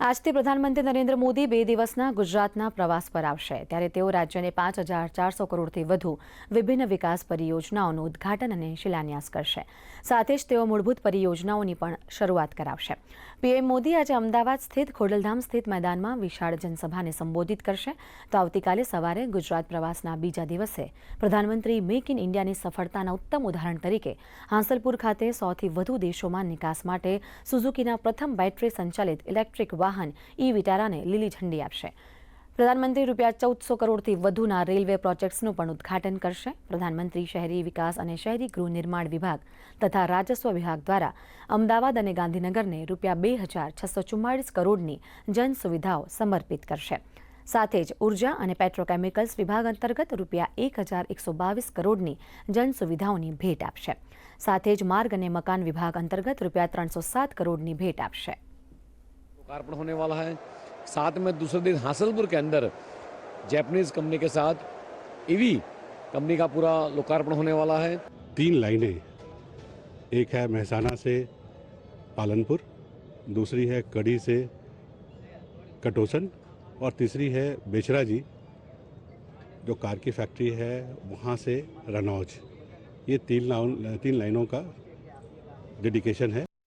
આજથી પ્રધાનમંત્રી નરેન્દ્ર મોદી બે દિવસના ગુજરાતના પ્રવાસ પર આવશે. ત્યારે તેઓ રાજ્યને પાંચ હજાર ચારસો કરોડથી વધુ વિભિન્ન વિકાસ પરિયોજનાઓનું ઉદ્ઘાટન અને શિલાન્યાસ કરશે. સાથે જ તેઓ મૂળભૂત પરિયોજનાઓની પણ શરૂઆત કરાવશે. પીએમ મોદી આજે અમદાવાદ સ્થિત ખોડલધામ સ્થિત મેદાનમાં વિશાળ જનસભાને સંબોધિત કરશે. તો આવતીકાલે સવારે ગુજરાત પ્રવાસના બીજા દિવસે પ્રધાનમંત્રી મેક ઇન ઇન્ડિયાની સફળતાના ઉત્તમ ઉદાહરણ તરીકે હાંસલપુર ખાતે સોથી વધુ દેશોમાં નિકાસ માટે સુઝુકીના પ્રથમ બેટરી સંચાલિત ઇલેક્ટ્રિક વાહન ઈ વિટારાને લીલી ઝંડી આપશે. પ્રધાનમંત્રી રૂપિયા ચૌદસો કરોડથી વધુના રેલવે પ્રોજેક્ટ્સનું પણ ઉદ્ઘાટન કરશે. પ્રધાનમંત્રી શહેરી વિકાસ અને શહેરી ગૃહ નિર્માણ વિભાગ તથા રાજસ્વ વિભાગ દ્વારા અમદાવાદ અને ગાંધીનગરને રૂપિયા બે હજાર છસો ચુમ્માળીસ કરોડની જન સુવિધાઓ સમર્પિત કરશે. સાથે જ ઊર્જા અને પેટ્રોકેમિકલ્સ વિભાગ અંતર્ગત રૂપિયા એક હજાર એકસો બાવીસ કરોડની જન સુવિધાઓની ભેટ આપશે. સાથે જ માર્ગ અને મકાન વિભાગ અંતર્ગત રૂપિયા ત્રણસો સાત કરોડની ભેટ આપશે. लोकार्पण होने वाला है। साथ में दूसरे दिन हासलपुर के अंदर जैपनीज कंपनी के साथ ईवी कंपनी का पूरा लोकार्पण होने वाला है। तीन लाइनें, एक है महसाना से पालनपुर, दूसरी है कड़ी से कटोसन, और तीसरी है बेचरा जी, जो कार की फैक्ट्री है वहाँ से रनौज। ये तीन लाइन तीन लाइनों का डेडिकेशन है।